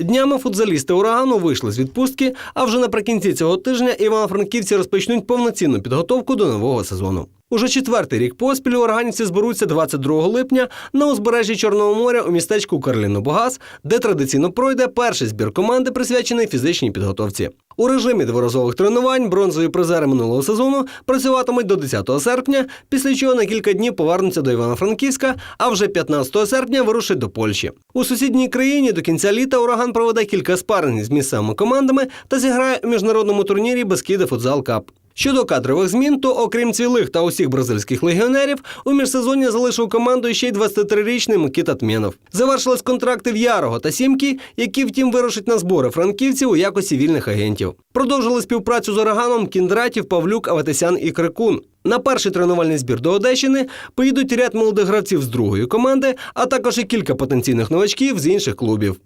Днями футзалісти урагану вийшли з відпустки, а вже наприкінці цього тижня івано-франківці розпочнуть повноцінну підготовку до нового сезону. Уже четвертий рік поспіль органівці зберуться 22 липня на узбережжі Чорного моря у містечку Карліно-Богаз, де традиційно пройде перший збір команди, присвячений фізичній підготовці. У режимі дворазових тренувань бронзові призери минулого сезону працюватимуть до 10 серпня, після чого на кілька днів повернуться до Івано-Франківська, а вже 15 серпня вирушать до Польщі. У сусідній країні до кінця літа ураган проведе кілька спарень з місцевими командами та зіграє у міжнародному турнірі Бескіде Футзал Кап. Щодо кадрових змін, то окрім цвілих та усіх бразильських легіонерів, у міжсезонні залишив команду ще й 23-річний Микита Тмєнов. Завершились контракти в Ярого та Сімки, які втім вирушать на збори франківців у якості вільних агентів. Продовжили співпрацю з Ураганом Кіндратів, Павлюк, Аветисян і Крикун. На перший тренувальний збір до Одещини поїдуть ряд молодих гравців з другої команди, а також і кілька потенційних новачків з інших клубів.